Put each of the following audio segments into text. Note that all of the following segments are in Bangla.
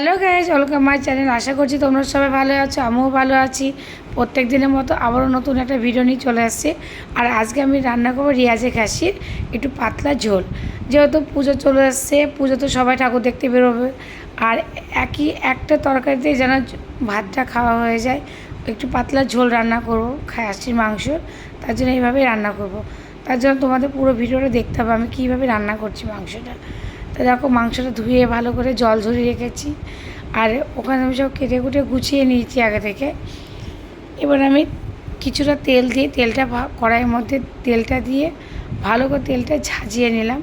Hello guys welcome my channel আশা করছি তোমরা সবাই ভালো আছো, আমিও ভালো আছি। প্রত্যেক দিনের মতো আবারও নতুন একটা ভিডিও নিয়ে চলে আসছে। আর আজকে আমি রান্না করব রিয়াজে খাসির একটু পাতলা ঝোল। যেহেতু পুজো চলে আসছে পুজো তো সবাই ঠাকুর দেখতে বেরোবে। আর একই একটা তরকারিতে যেন ভাতটা খাওয়া হয়ে যায়, একটু পাতলা ঝোল রান্না করব, খাসির মাংস। তার জন্য এইভাবেই রান্না করব। তার জন্য তোমাদের পুরো ভিডিওটা দেখতে হবে আমি কীভাবে রান্না করছি মাংসটা। তো দেখো মাংসটা ধুয়ে ভালো করে জল ঝরিয়ে রেখেছি। আর ওখানে আমি সব কেটে কুটে গুছিয়ে নিয়েছি আগে থেকে। এবার আমি কিছুটা তেল দিয়ে, তেলটা কড়াইয়ের মধ্যে তেলটা দিয়ে ভালো করে তেলটা ঝাঁঝিয়ে নিলাম।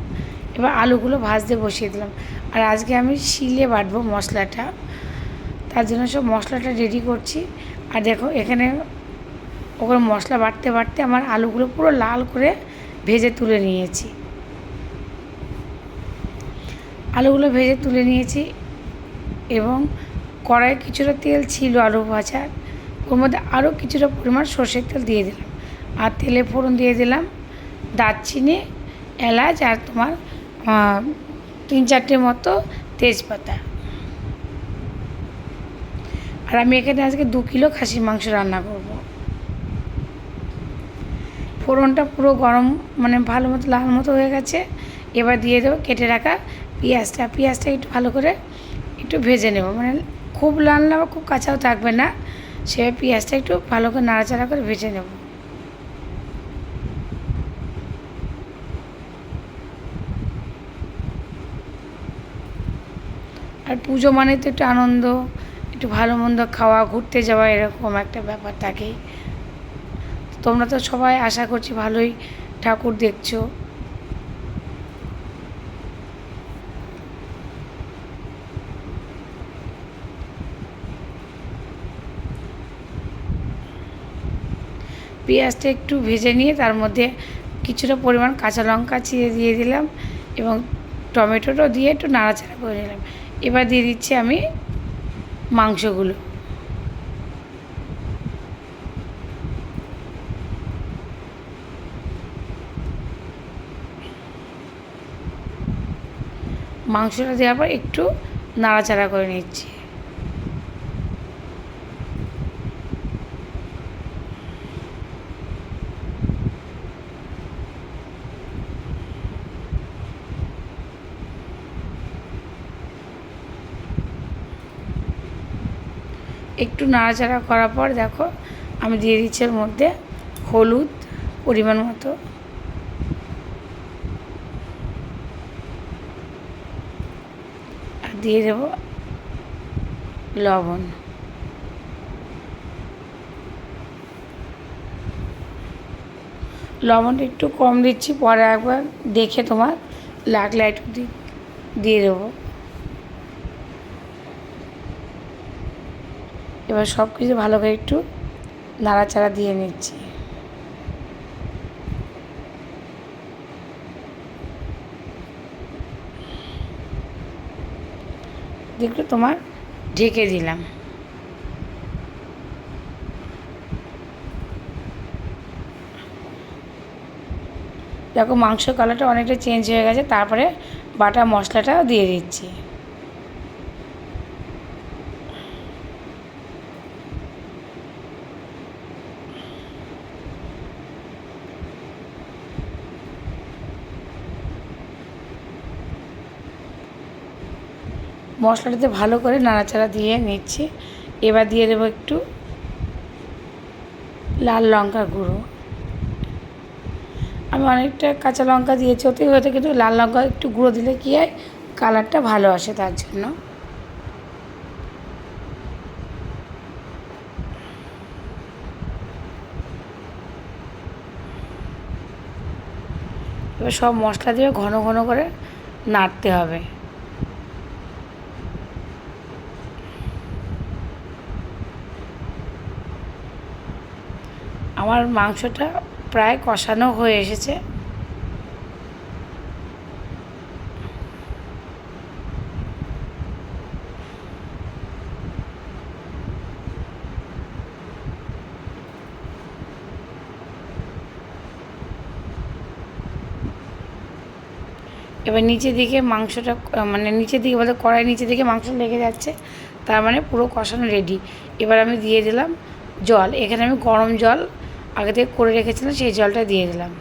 এবার আলুগুলো ভাজতে বসিয়ে দিলাম। আর আজকে আমি শিলে বাটবো মশলাটা। তার জন্য সব মশলাটা রেডি করছি। আর দেখো এখানে ওখানে মশলা বাটতে বাটতে আমার আলুগুলো পুরো লাল করে ভেজে তুলে নিয়েছি। আলুগুলো ভেজে তুলে নিয়েছি এবং কড়াইয়ে কিছুটা তেল ছিল আলু ভাজার ওর মধ্যে আরও কিছুটা পরিমাণ সর্ষের তেল দিয়ে দিলাম। আর তেলে ফোড়ন দিয়ে দিলাম দারচিনি, এলাচ আর তোমার তিন চারটে মতো তেজপাতা। আর আমি এখানে আজকে দু কিলো খাসির মাংস রান্না করব। ফোড়নটা পুরো গরম মানে ভালো মতো লাল মতো হয়ে গেছে। এবার দিয়ে দেবো কেটে রাখা পেঁয়াজটা পেঁয়াজটা একটু ভালো করে একটু ভেজে নেব। মানে খুব লাল না বা খুব কাঁচাও থাকবে না, সে পেঁয়াজটা একটু ভালো করে নাড়াচাড়া করে ভেজে নেব। আর পুজো মানে তো একটু আনন্দ, একটু ভালো মন্দ খাওয়া, ঘুরতে যাওয়া এরকম একটা ব্যাপার থাকেই তোমরা তো সবাই আশা করছি ভালোই ঠাকুর দেখছ। পেঁয়াজটা একটু ভেজে নিয়ে তার মধ্যে কিছুটা পরিমাণ কাঁচা লঙ্কা চিড়ে দিয়ে দিলাম এবং টমেটোটাও দিয়ে একটু নাড়াচাড়া করে নিলাম। এবার দিয়ে দিচ্ছি আমি মাংসগুলো। মাংসটা দেওয়ার পর একটু নাড়াচাড়া করে নিচ্ছি। একটু নাড়াচাড়া করার পর দেখো, আমি দিয়ে দিচ্ছি এর মধ্যে হলুদ পরিমাণ মতো। আর দিয়ে দেব লবণ। লবণটা একটু কম দিচ্ছি, পরে একবার দেখে তোমার লাগলে একটু দিয়ে দেবো। এবার সব কিছু ভালো করে একটু নাড়াচাড়া দিয়ে নিচ্ছি। দেখল তোমার ঢেকে দিলাম। দেখো মাংস কালারটা অনেকটা চেঞ্জ হয়ে গেছে, তারপরে বাটা মশলাটাও দিয়ে দিচ্ছি। মশলাটাতে ভালো করে নাড়াচাড়া দিয়ে নিচ্ছি। এবার দিয়ে দেবো একটু লাল লঙ্কা গুঁড়ো। আমি অনেকটা কাঁচা লঙ্কা দিয়েছি ওতেই হয়তো কিন্তু লাল লঙ্কা একটু গুঁড়ো দিলে কী হয়, কালারটা ভালো আসে তার জন্য। এবার সব মশলা দিয়ে ঘন ঘন করে নাড়তে হবে। আমার মাংসটা প্রায় কষানো হয়ে এসেছে। এবার নিচের দিকে মাংসটা মানে নিচের দিকে বলতে কড়াই নিচের দিকে মাংস লেগে যাচ্ছে, তার মানে পুরো কষানো রেডি এবার আমি দিয়ে দিলাম জল। এখানে আমি গরম জল আগে থেকে করে রেখেছিলাম, সেই জলটা দিয়ে দিলাম।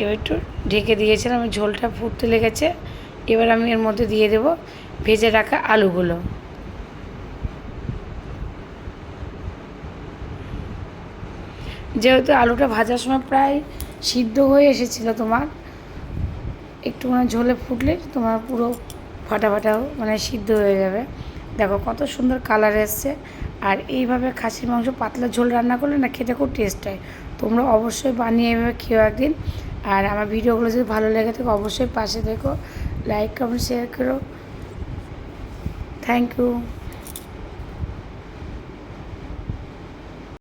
এবার একটু ঢেকে দিয়েছিলাম ঝোলটা ফুটতে লেগেছে। এবার আমি এর মধ্যে দিয়ে দেবো ভেজে রাখা আলুগুলো। যেহেতু আলুটা ভাজার সময় প্রায় সিদ্ধ হয়ে এসেছিল তোমার একটু মানে ঝোলে ফুটলে তোমার পুরো ফাটা ফাটা মানে সিদ্ধ হয়ে যাবে। দেখো কত সুন্দর কালার এসছে। আর এইভাবে খাসির মাংস পাতলা ঝোল রান্না করলে না খেতে খুব টেস্ট হয়। তোমরা অবশ্যই বানিয়ে এভাবে খেয়ে একদিন। আর আমার ভিডিওগুলো যদি ভালো লেগে থাকে অবশ্যই পাশে দেখো লাইক কমেন্ট শেয়ার করো। Thank you